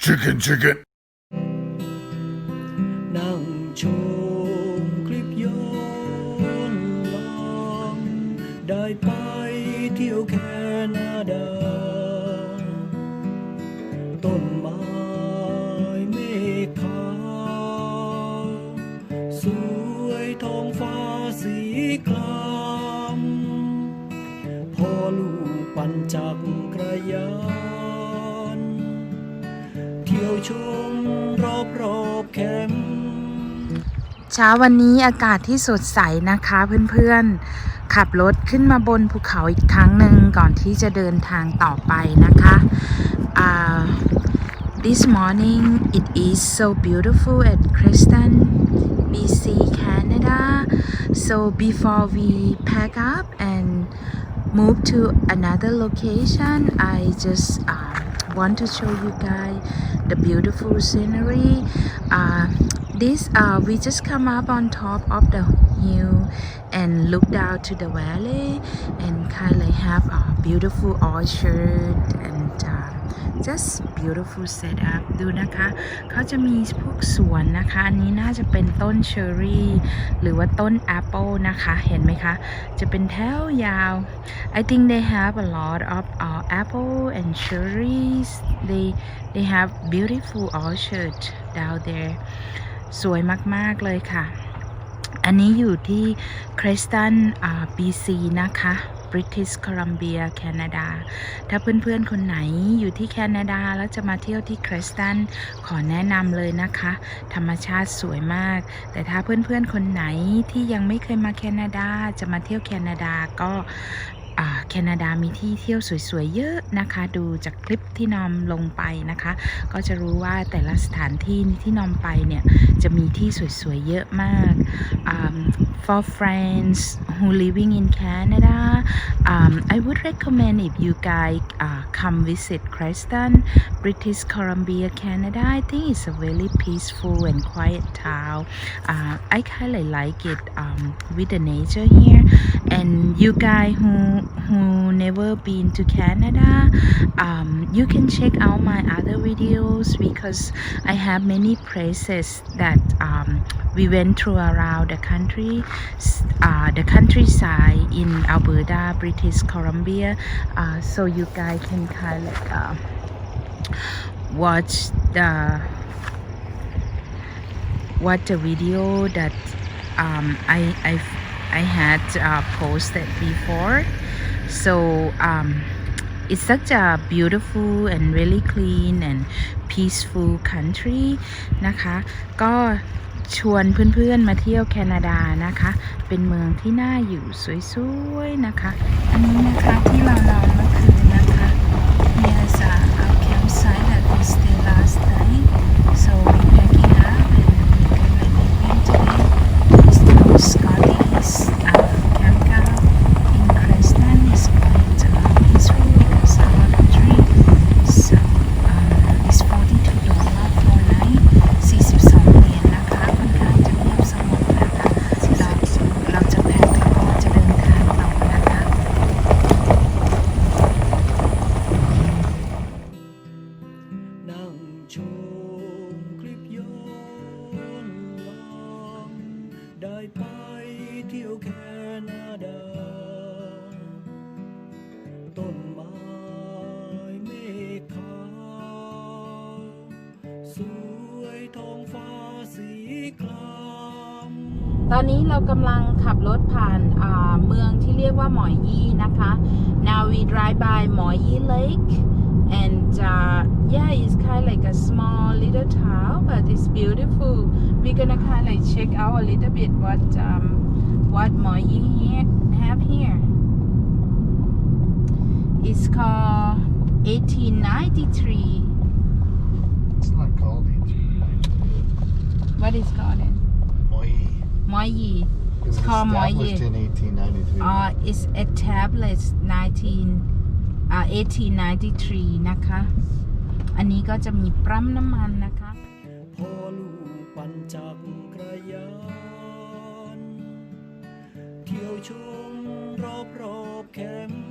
Chicken, chicken. นั่งชมคลิปย้อนหลังได้ไปเที่ยวแคนาดา ต้นไม้เมฆขาวสวยท้องฟ้าสีครา เช้าวันนี้อากาศที่สดใสนะคะเพื่อนๆ ขับรถขึ้นมาบนภูเขาอีกครั้งหนึ่งก่อนที่จะเดินทางต่อไปนะคะอ่า This morning it is so beautiful at Creston BC Canada so before we pack up and move to another location I just um, want to show you guys the beautiful scenery uh, this uh, we just come up on top of the hill and look down to the valley and kind of have a beautiful orchard and uh, just beautiful setup ดูนะคะ เขาจะมีพวกสวนนะคะ อันนี้น่าจะเป็นต้นเชอร์รี่ หรือว่าต้นแอปเปิลนะคะ เห็นไหมคะ จะเป็นแถวยาว I think they have a lot of uh, apple and cherries they they have beautiful orchard down there สวยมาก ๆ เลยค่ะ อันนี้อยู่ที่ Creston BC นะคะ British Columbia แคนาดา ถ้าเพื่อนๆ คนไหนอยู่ที่แคนาดา แล้วจะมาเที่ยวที่ Creston ขอแนะนำเลยนะคะ ธรรมชาติสวยมาก แต่ถ้าเพื่อนๆ คนไหนที่ยังไม่เคยมาแคนาดา จะมาเที่ยวแคนาดาก็ แคนาดามีที่เที่ยวสวยๆเยอะนะคะ ดูจากคลิปที่นอมลงไปนะคะ ก็จะรู้ว่าแต่ละสถานที่ที่นอมไปเนี่ยจะมีที่สวยๆเยอะมากอ่า for friends who living in Canada. Um, I would recommend if you guys uh, come visit Creston British Columbia Canada. I think it's a very peaceful and quiet town. Uh, I kind of like it um, with the nature here. And you guys who who never been to Canada um, you can check out my other videos because I have many places that um, we went through around the country uh, the countryside in Alberta British Columbia uh, so you guys can kind of uh, watch the watch the video that um, I, I I had uh, posted before so um, it's such a beautiful and really clean and peaceful country นะคะ ก็ ชวนเพื่อนๆมาเที่ยวแคนาดานะคะ เป็นเมืองที่น่าอยู่สวยๆนะคะ อันนี้นะคะที่เรานอนเมื่อคืน ได้ไปเที่ยวแคนาดา ต้นไม้เมฆขาวสวยท้องฟ้าสีครามตอนนี้เรากำลังขับรถผ่านเมืองที่เรียกว่าหมอยยี่นะคะ now we drive by หมอยยี่ lake and uh, yeah it's kind of like a small little town but it's beautiful we're gonna kind of check out a little bit what um, what หมอยี่ here, have here it's called 1893 It's not called what is called it Moi. หมอยี่ It was called Moi established Ye. in 1893. uh, is established 19 uh, 1893 นะคะ อันนี้ก็จะมีปั๊มน้ำมันนะคะพอลูกปั่นจักรยานเที่ยวชมรอบรอบแคมป์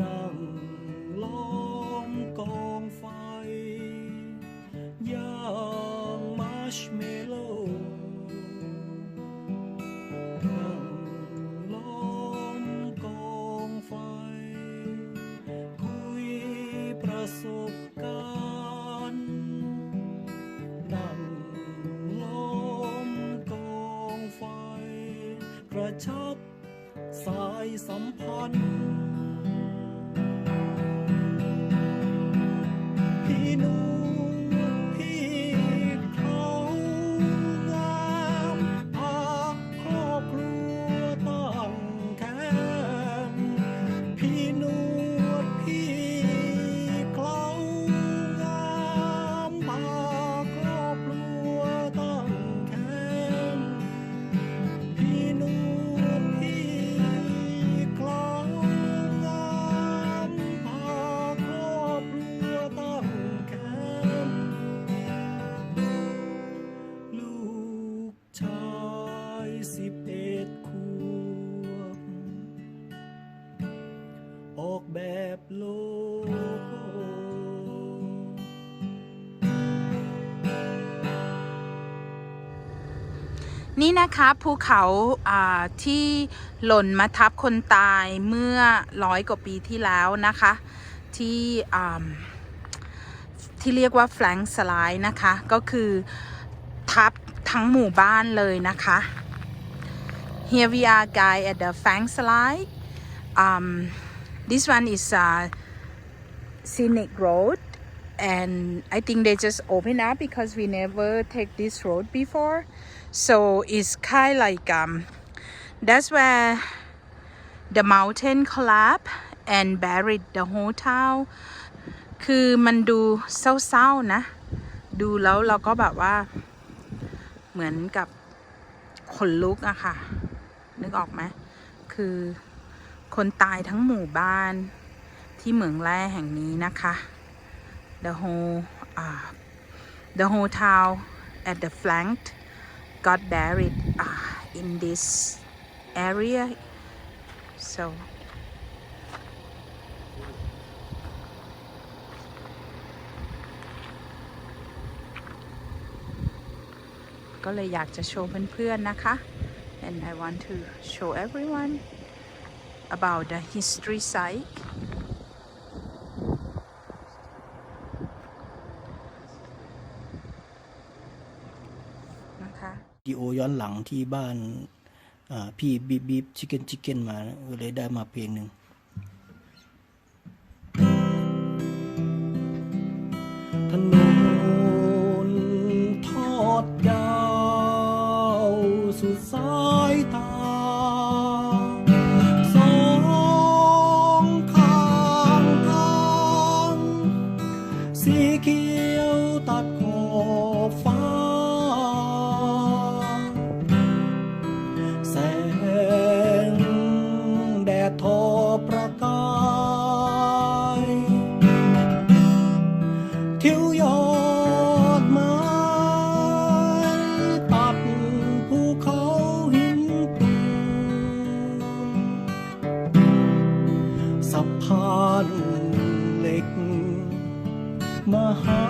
นั่ง สายสัมพันธ์ นี่นะคะภูเขาที่หล่นมาทับคนตายเมื่อร้อยกว่าปีที่แล้วนะคะ ที่ที่เรียกว่าแฟลงสไลด์นะคะ ก็คือทับทั้งหมู่บ้านเลยนะคะ Here we are guy at the Fang Slide um, this one is uh, scenic road and I think they just open up because we never take this road before so it's kind of like um, that's where the mountain collapsed and buried the whole town คือมันดูเศร้าๆนะ ดูแล้วเราก็แบบว่า เหมือนกับขนลุกอะค่ะ นึกออกไหม คือคนตายทั้งหมู่บ้านที่เหมืองแร่แห่งนี้นะคะ the whole uh, the whole town at the flank got buried uh, in this area so ก็เลยอยากจะโชว์เพื่อนๆนะคะ and I want to show everyone about the history site โอย้อนหลังที่บ้านพี่บีบบีบชิคเก้นชิคเก้นมาก็เลยได้มาเพลงหนึ่งถนนทอดยาวสุดสายตาสองข้างทางสีเขี พ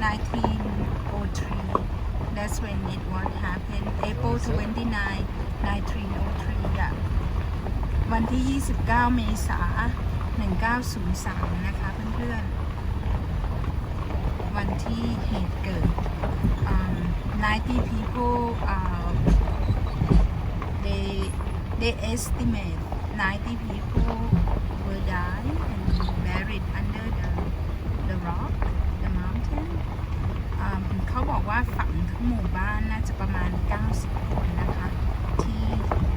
1903 that's when it was happened April 29 1903อะวันที่ 29 เมษา 1903 นะคะเพื่อนๆ วันที่เหตุเกิด um, 90 people uh, they they estimate 90 people will die and be buried under the the rock เขาบอกว่าฝังทั้งหมู่บ้านน่าจะประมาณ 90 คนนะคะ ที่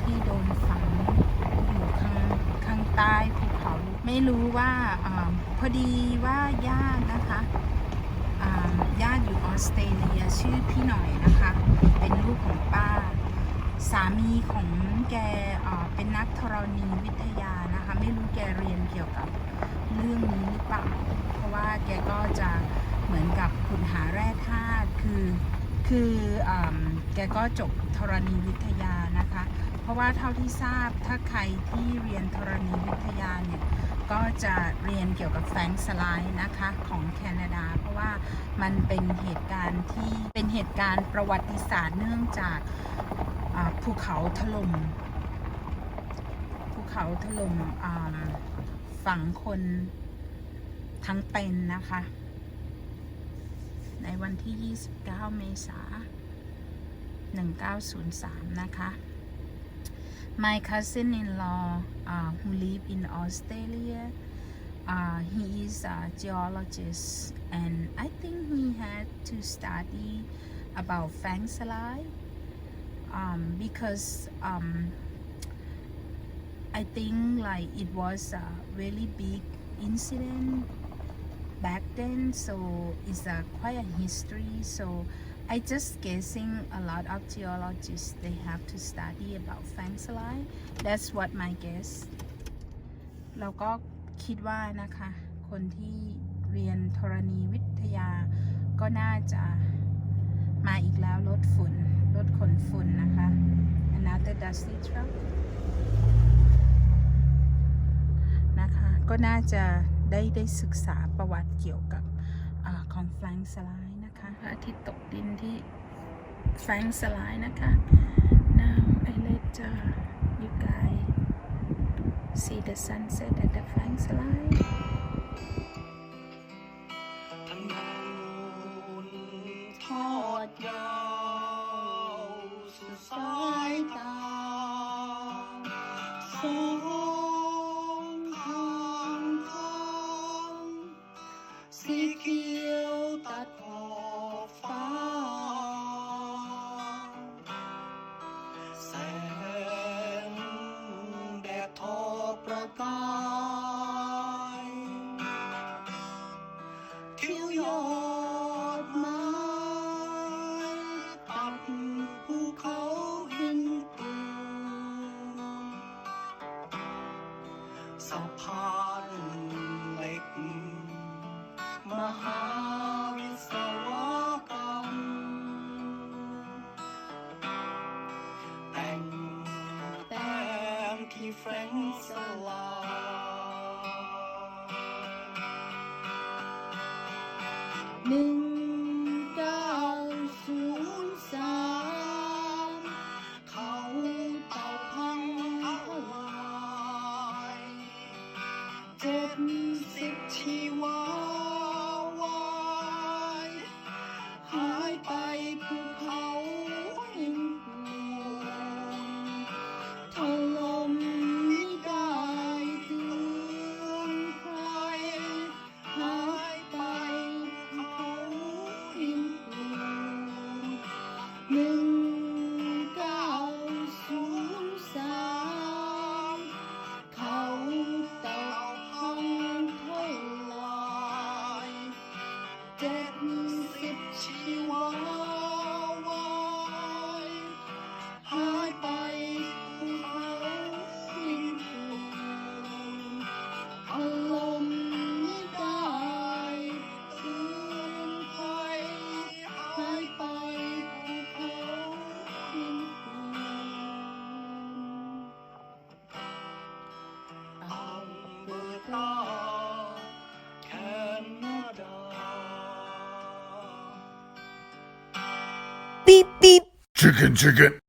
ที่โดนฝังอยู่ข้างข้างใต้ภูเขา ไม่รู้ว่าอพอดีว่าญาตินะคะญาติอยู่ออสเตรเลียชื่อพี่หน่อยนะคะ เป็นลูกของป้า สามีของแกเอ่อเป็นนักธรณีวิทยานะคะ ไม่รู้แกเรียนเกี่ยวกับเรื่องนี้หรือเปล่า เพราะว่าแกก็จะ เหมือนกับขุดหาแร่ธาตุคือคืออแกก็จบธรณีวิทยานะคะ เพราะว่าเท่าที่ทราบถ้าใครที่เรียนธรณีวิทยาเนี่ยก็จะเรียนเกี่ยวกับแฟงสไลด์นะคะของแคนาดา เพราะว่ามันเป็นเหตุการณ์ที่เป็นเหตุการณ์ประวัติศาสตร์เนื่องจากภูเขาถล่มภูเขาถล่มอ่าฝังคนทั้งเป็นนะคะ ในวันที่ 29 เมษายน1903 นะคะ My cousin-in-law uh, who live in Australia uh, he is a geologist and I think he had to study about Fang Salai um, because um, I think like it was a really big incident back then so it's a quite a history so I just guessing a lot of geologists they have to study about Fang Salai that's what my guess เราก็คิดว่านะคะ คนที่เรียนธรณีวิทยา ก็น่าจะมาอีกแล้วรถฝุ่นรถขนฝุ่นนะคะ another dusty truck นะคะ ก็น่าจะ ได้ได้ศึกษาประวัติเกี่ยวกับอของแฟรงสไลด์นะคะพระอาทิตย์ตกดินที่แฟรงสไลด์นะคะ now I let uh, you guys see the sunset at the Frank Slide ทอดยา หนึ่ง Chicken, chicken.